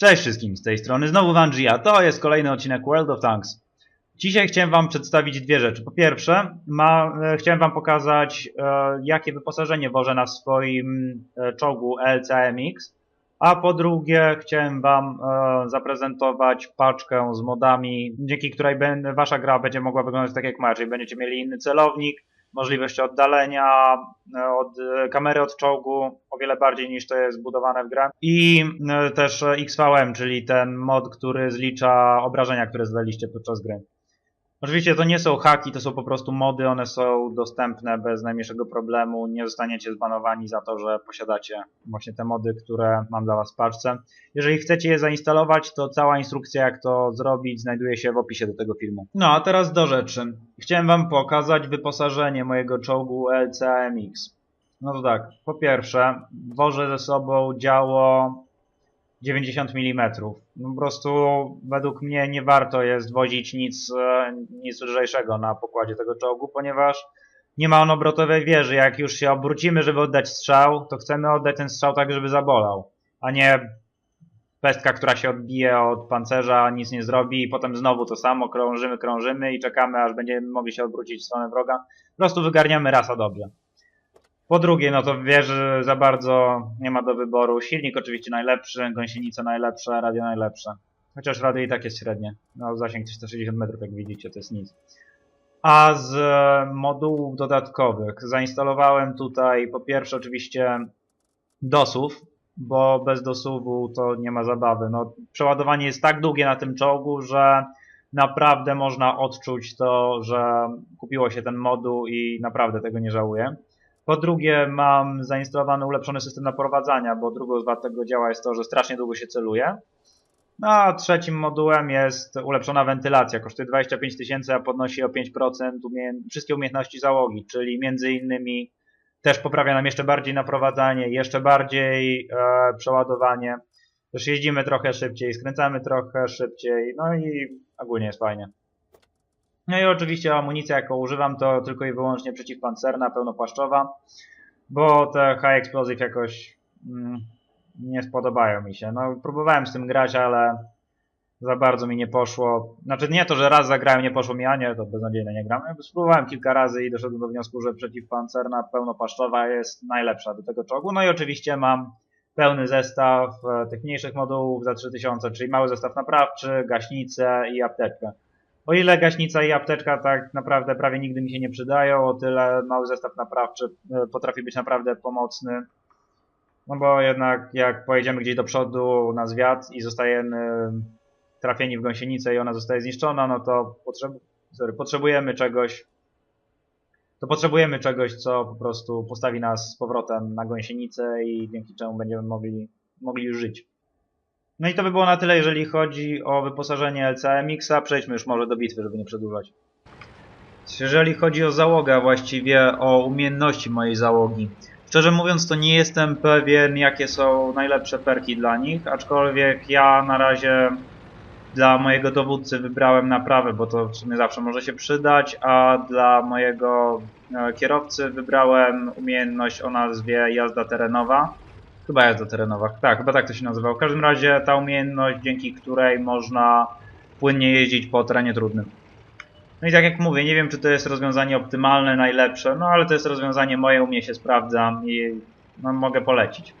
Cześć wszystkim, z tej strony znowu Vanji, a to jest kolejny odcinek World of Tanks. Dzisiaj chciałem Wam przedstawić dwie rzeczy. Po pierwsze, ma, e, chciałem Wam pokazać, e, jakie wyposażenie wożę na swoim e, czołgu LCMX, a po drugie, chciałem Wam zaprezentować paczkę z modami, dzięki której Wasza gra będzie mogła wyglądać tak jak moja, czyli będziecie mieli inny celownik, możliwość oddalenia od kamery od czołgu o wiele bardziej niż to jest zbudowane w grę. I też XVM, czyli ten mod, który zlicza obrażenia, które zadaliście podczas gry. Oczywiście to nie są haki, to są po prostu mody, one są dostępne bez najmniejszego problemu. Nie zostaniecie zbanowani za to, że posiadacie właśnie te mody, które mam dla Was w paczce. Jeżeli chcecie je zainstalować, to cała instrukcja jak to zrobić znajduje się w opisie do tego filmu. No a teraz do rzeczy. Chciałem Wam pokazać wyposażenie mojego czołgu LCMX. No to tak, po pierwsze, wożę ze sobą działo 90 mm. No po prostu według mnie nie warto jest wozić nic, e, nic lżejszego na pokładzie tego czołgu, ponieważ nie ma on obrotowej wieży. Jak już się obrócimy, żeby oddać strzał, to chcemy oddać ten strzał tak, żeby zabolał, a nie pestka, która się odbije od pancerza, nic nie zrobi i potem znowu to samo, krążymy, krążymy i czekamy, aż będziemy mogli się odwrócić w stronę wroga. Po prostu wygarniamy rasa dobrze. Po drugie, no to wieży za bardzo nie ma do wyboru. Silnik oczywiście najlepszy, gąsienica najlepsza, radio najlepsze. Chociaż radio i tak jest średnie. No zasięg 360 metrów, jak widzicie, to jest nic. A z e, modułów dodatkowych zainstalowałem tutaj po pierwsze oczywiście dosów, bo bez dosuwu to nie ma zabawy. No, przeładowanie jest tak długie na tym czołgu, że naprawdę można odczuć to, że kupiło się ten moduł i naprawdę tego nie żałuję. Po drugie, mam zainstalowany ulepszony system naprowadzania, bo drugą z tego działa jest to, że strasznie długo się celuje. No a trzecim modułem jest ulepszona wentylacja. Kosztuje 25 tysięcy, a podnosi o 5% umie wszystkie umiejętności załogi, czyli między innymi też poprawia nam jeszcze bardziej naprowadzanie, jeszcze bardziej e, przeładowanie. Też jeździmy trochę szybciej, skręcamy trochę szybciej, no i ogólnie jest fajnie. No i oczywiście amunicja, jaką używam, to tylko i wyłącznie przeciwpancerna, pełnopłaszczowa, bo te high explosive jakoś mm, nie spodobają mi się. No, próbowałem z tym grać, ale za bardzo mi nie poszło. Znaczy nie to, że raz zagrałem, nie poszło mi, a nie, to beznadziejnie nie gram. Spróbowałem kilka razy i doszedłem do wniosku, że przeciwpancerna, pełnopłaszczowa jest najlepsza do tego czołgu. No i oczywiście mam pełny zestaw e, tych mniejszych modułów za 3000, czyli mały zestaw naprawczy, gaśnicę i apteczkę. O ile gaśnica i apteczka tak naprawdę prawie nigdy mi się nie przydają, o tyle mały zestaw naprawczy e, potrafi być naprawdę pomocny. No bo jednak jak pojedziemy gdzieś do przodu na zwiat i zostajemy trafieni w gąsienicę i ona zostaje zniszczona, no to potrzeb sorry, potrzebujemy czegoś, to potrzebujemy czegoś, co po prostu postawi nas z powrotem na gąsienicę i dzięki czemu będziemy mogli, mogli już żyć. No i to by było na tyle, jeżeli chodzi o wyposażenie LCMX-a. Przejdźmy już może do bitwy, żeby nie przedłużać. Jeżeli chodzi o załogę, właściwie o umiejętności mojej załogi. Szczerze mówiąc, to nie jestem pewien, jakie są najlepsze perki dla nich, aczkolwiek ja na razie dla mojego dowódcy wybrałem naprawę, bo to w sumie zawsze może się przydać, a dla mojego e, kierowcy wybrałem umiejętność o nazwie jazda terenowa. Chyba jazda terenowa, tak, chyba tak to się nazywało. W każdym razie ta umiejętność, dzięki której można płynnie jeździć po terenie trudnym. No i tak jak mówię, nie wiem czy to jest rozwiązanie optymalne, najlepsze, no ale to jest rozwiązanie moje, u mnie się sprawdza i no, mogę polecić.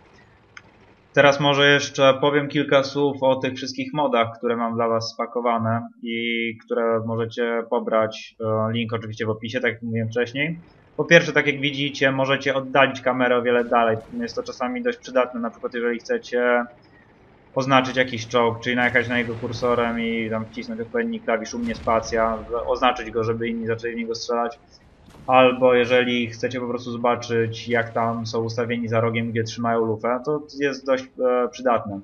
Teraz może jeszcze powiem kilka słów o tych wszystkich modach, które mam dla Was spakowane i które możecie pobrać. E, Link oczywiście w opisie, tak jak mówiłem wcześniej. Po pierwsze, tak jak widzicie, możecie oddalić kamerę o wiele dalej. Jest to czasami dość przydatne, na przykład jeżeli chcecie oznaczyć jakiś czołg, czyli najechać na niego kursorem i tam wcisnąć odpowiedni klawisz u mnie spacja, oznaczyć go, żeby inni zaczęli w niego strzelać. Albo jeżeli chcecie po prostu zobaczyć, jak tam są ustawieni za rogiem, gdzie trzymają lufę, to jest dość e, przydatne.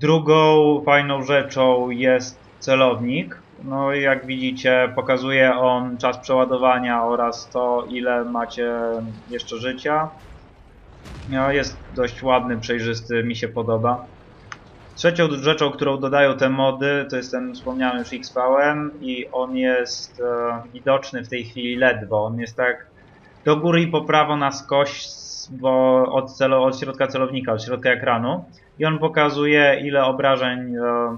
Drugą fajną rzeczą jest celownik. No i jak widzicie, pokazuje on czas przeładowania oraz to, ile macie jeszcze życia. No, jest dość ładny, przejrzysty, mi się podoba. Trzecią rzeczą, którą dodają te mody, to jest ten wspomniany już XVM i on jest e, widoczny w tej chwili ledwo. On jest tak do góry i po prawo na skoś bo od, celo, od środka celownika, od środka ekranu i on pokazuje ile obrażeń e,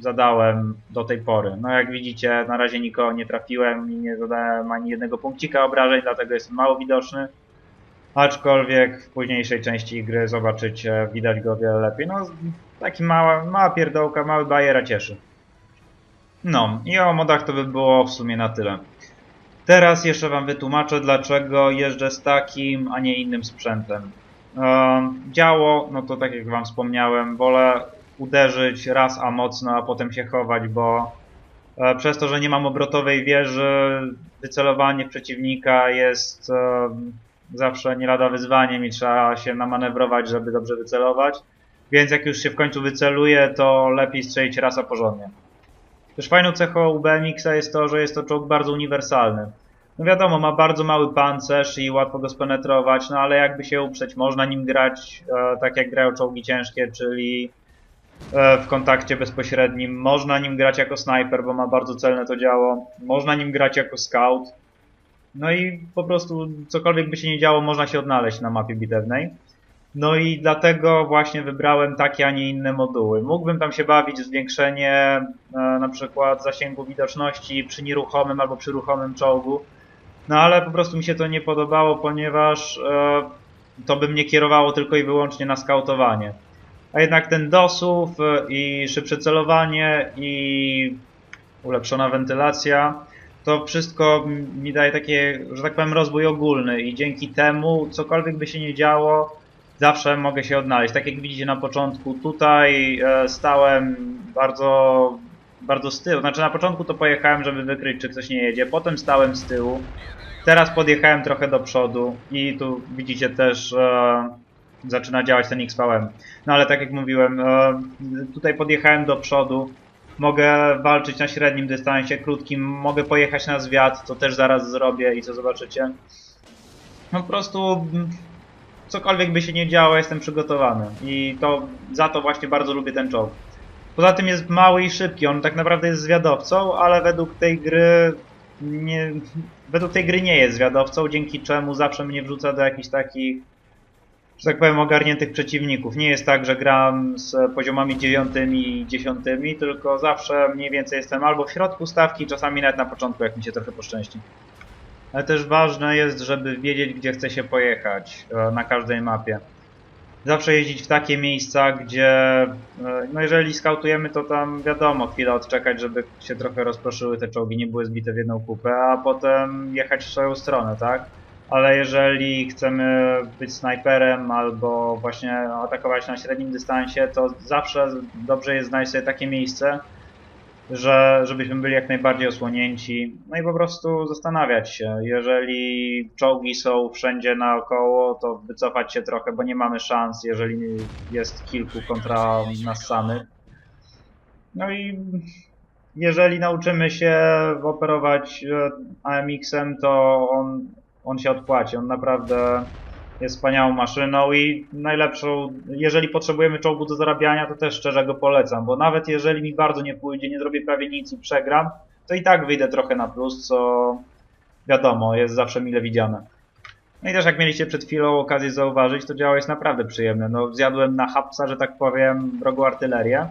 zadałem do tej pory. No jak widzicie, na razie nikogo nie trafiłem i nie zadałem ani jednego punkcika obrażeń, dlatego jest mało widoczny. Aczkolwiek w późniejszej części gry zobaczycie, widać go wiele lepiej. No, taki mała, mała pierdołka, mały bajera cieszy. No, i o modach to by było w sumie na tyle. Teraz jeszcze Wam wytłumaczę, dlaczego jeżdżę z takim, a nie innym sprzętem. E, działo, no to tak jak Wam wspomniałem, wolę uderzyć raz a mocno, a potem się chować, bo e, przez to, że nie mam obrotowej wieży, wycelowanie przeciwnika jest e, zawsze nie lada wyzwaniem i trzeba się namanewrować, żeby dobrze wycelować. Więc jak już się w końcu wyceluje, to lepiej strzelić raz a porządnie. Też fajną cechą u BMX-a jest to, że jest to czołg bardzo uniwersalny. No wiadomo, ma bardzo mały pancerz i łatwo go spenetrować, no ale jakby się uprzeć, można nim grać e, tak jak grają czołgi ciężkie, czyli w kontakcie bezpośrednim. Można nim grać jako snajper, bo ma bardzo celne to działo. Można nim grać jako scout. No i po prostu cokolwiek by się nie działo, można się odnaleźć na mapie bitewnej. No i dlatego właśnie wybrałem takie, a nie inne moduły. Mógłbym tam się bawić zwiększenie e, na przykład zasięgu widoczności przy nieruchomym albo przy ruchomym czołgu. No ale po prostu mi się to nie podobało, ponieważ e, to by mnie kierowało tylko i wyłącznie na skautowanie. A jednak ten dosuw e, i szybsze celowanie i ulepszona wentylacja to wszystko mi daje takie, że tak powiem, rozwój ogólny i dzięki temu cokolwiek by się nie działo, zawsze mogę się odnaleźć. Tak jak widzicie na początku, tutaj e, stałem bardzo, bardzo z tyłu. Znaczy na początku to pojechałem, żeby wykryć, czy ktoś nie jedzie. Potem stałem z tyłu. Teraz podjechałem trochę do przodu i tu widzicie też e, zaczyna działać ten XVM. No ale tak jak mówiłem, e, tutaj podjechałem do przodu. Mogę walczyć na średnim dystansie, krótkim, mogę pojechać na zwiat, co też zaraz zrobię i co zobaczycie. No po prostu cokolwiek by się nie działo, jestem przygotowany. I to za to właśnie bardzo lubię ten czołg. Poza tym jest mały i szybki, on tak naprawdę jest zwiadowcą, ale według tej gry nie, według tej gry nie jest zwiadowcą, dzięki czemu zawsze mnie wrzuca do jakichś takich, że tak powiem, ogarniętych przeciwników. Nie jest tak, że gram z poziomami dziewiątymi i dziesiątymi, tylko zawsze mniej więcej jestem albo w środku stawki, czasami nawet na początku, jak mi się trochę poszczęści. Ale też ważne jest, żeby wiedzieć, gdzie chce się pojechać e, na każdej mapie. Zawsze jeździć w takie miejsca, gdzie, e, no jeżeli skautujemy, to tam wiadomo, chwilę odczekać, żeby się trochę rozproszyły te czołgi, nie były zbite w jedną kupę, a potem jechać w swoją stronę, tak? Ale jeżeli chcemy być snajperem albo właśnie atakować na średnim dystansie, to zawsze dobrze jest znaleźć sobie takie miejsce, że, żebyśmy byli jak najbardziej osłonięci. No i po prostu zastanawiać się. Jeżeli czołgi są wszędzie naokoło, to wycofać się trochę, bo nie mamy szans, jeżeli jest kilku kontra nas samych. No i jeżeli nauczymy się operować e, AMX-em, to on, on się odpłaci. On naprawdę jest wspaniałą maszyną i najlepszą, jeżeli potrzebujemy czołgu do zarabiania, to też szczerze go polecam, bo nawet jeżeli mi bardzo nie pójdzie, nie zrobię prawie nic i przegram, to i tak wyjdę trochę na plus, co wiadomo, jest zawsze mile widziane. No i też jak mieliście przed chwilą okazję zauważyć, to działo jest naprawdę przyjemne. No zjadłem na hapsa, że tak powiem, drogą artylerię.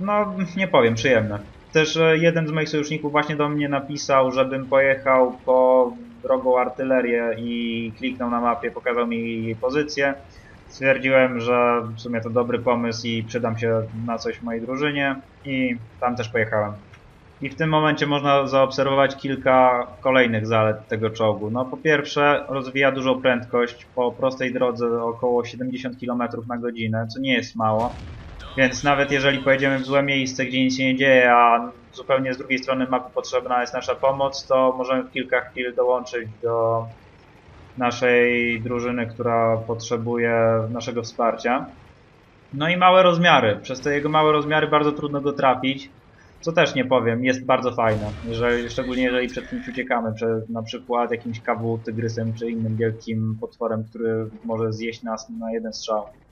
No, nie powiem, przyjemne. Też e, jeden z moich sojuszników właśnie do mnie napisał, żebym pojechał po drogą artylerię i kliknął na mapie, pokazał mi pozycję. Stwierdziłem, że w sumie to dobry pomysł i przydam się na coś mojej drużynie i tam też pojechałem. I w tym momencie można zaobserwować kilka kolejnych zalet tego czołgu. No po pierwsze rozwija dużą prędkość po prostej drodze około 70 km na godzinę, co nie jest mało. Więc nawet jeżeli pojedziemy w złe miejsce, gdzie nic się nie dzieje, a zupełnie z drugiej strony mapy potrzebna jest nasza pomoc, to możemy w kilka chwil dołączyć do naszej drużyny, która potrzebuje naszego wsparcia. No i małe rozmiary. Przez te jego małe rozmiary bardzo trudno go trafić. Co też nie powiem, jest bardzo fajne. Jeżeli, szczególnie jeżeli przed kimś uciekamy, przed na przykład jakimś kawu, tygrysem czy innym wielkim potworem, który może zjeść nas na jeden strzał.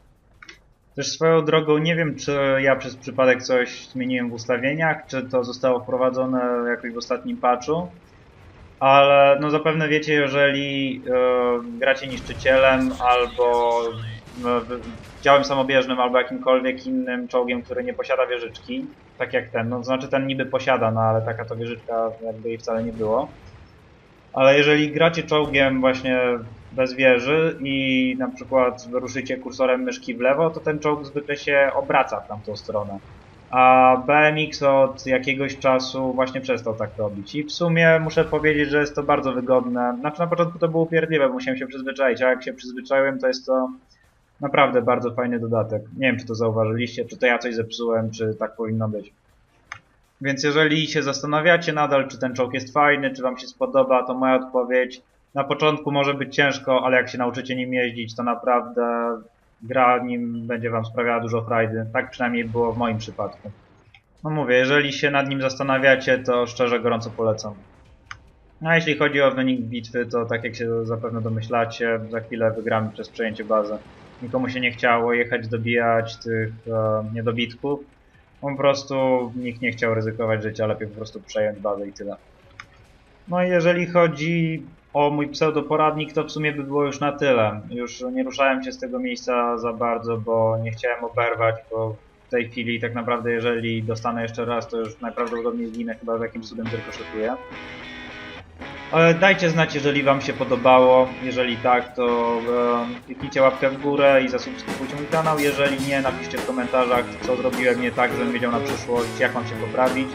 Też swoją drogą nie wiem, czy ja przez przypadek coś zmieniłem w ustawieniach, czy to zostało wprowadzone jakoś w ostatnim patchu. ale no zapewne wiecie, jeżeli e, gracie niszczycielem albo wy- działem samobieżnym albo jakimkolwiek innym czołgiem, który nie posiada wieżyczki, tak jak ten, no to znaczy ten niby posiada, no ale taka to wieżyczka jakby jej wcale nie było. Ale jeżeli gracie czołgiem właśnie bez wieży i na przykład ruszycie kursorem myszki w lewo, to ten czołg zwykle się obraca w tamtą stronę. A BMX od jakiegoś czasu właśnie przestał tak robić. I w sumie muszę powiedzieć, że jest to bardzo wygodne. Znaczy na początku to było upierdliwe, musiałem się przyzwyczaić, a jak się przyzwyczaiłem, to jest to naprawdę bardzo fajny dodatek. Nie wiem, czy to zauważyliście, czy to ja coś zepsułem, czy tak powinno być. Więc jeżeli się zastanawiacie nadal, czy ten czołg jest fajny, czy wam się spodoba, to moja odpowiedź na początku może być ciężko, ale jak się nauczycie nim jeździć, to naprawdę gra nim będzie wam sprawiała dużo frajdy. Tak przynajmniej było w moim przypadku. No mówię, jeżeli się nad nim zastanawiacie, to szczerze gorąco polecam. A jeśli chodzi o wynik bitwy, to tak jak się zapewne domyślacie, za chwilę wygramy przez przejęcie bazy. Nikomu się nie chciało jechać dobijać tych e, niedobitków. Po prostu nikt nie chciał ryzykować życia, lepiej po prostu przejąć bazę i tyle. No i jeżeli chodzi o mój pseudoporadnik, to w sumie by było już na tyle. Już nie ruszałem się z tego miejsca za bardzo, bo nie chciałem oberwać, bo w tej chwili tak naprawdę jeżeli dostanę jeszcze raz, to już najprawdopodobniej zginę, chyba w jakimś cudem tylko szykuję. Ale dajcie znać, jeżeli Wam się podobało. Jeżeli tak, to e, kliknijcie łapkę w górę i zasubskrybujcie mój kanał. Jeżeli nie, napiszcie w komentarzach, co zrobiłem nie tak, żebym wiedział na przyszłość, jak mam się poprawić.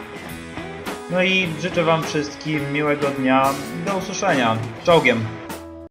No i życzę Wam wszystkim miłego dnia. Do usłyszenia. Czołgiem!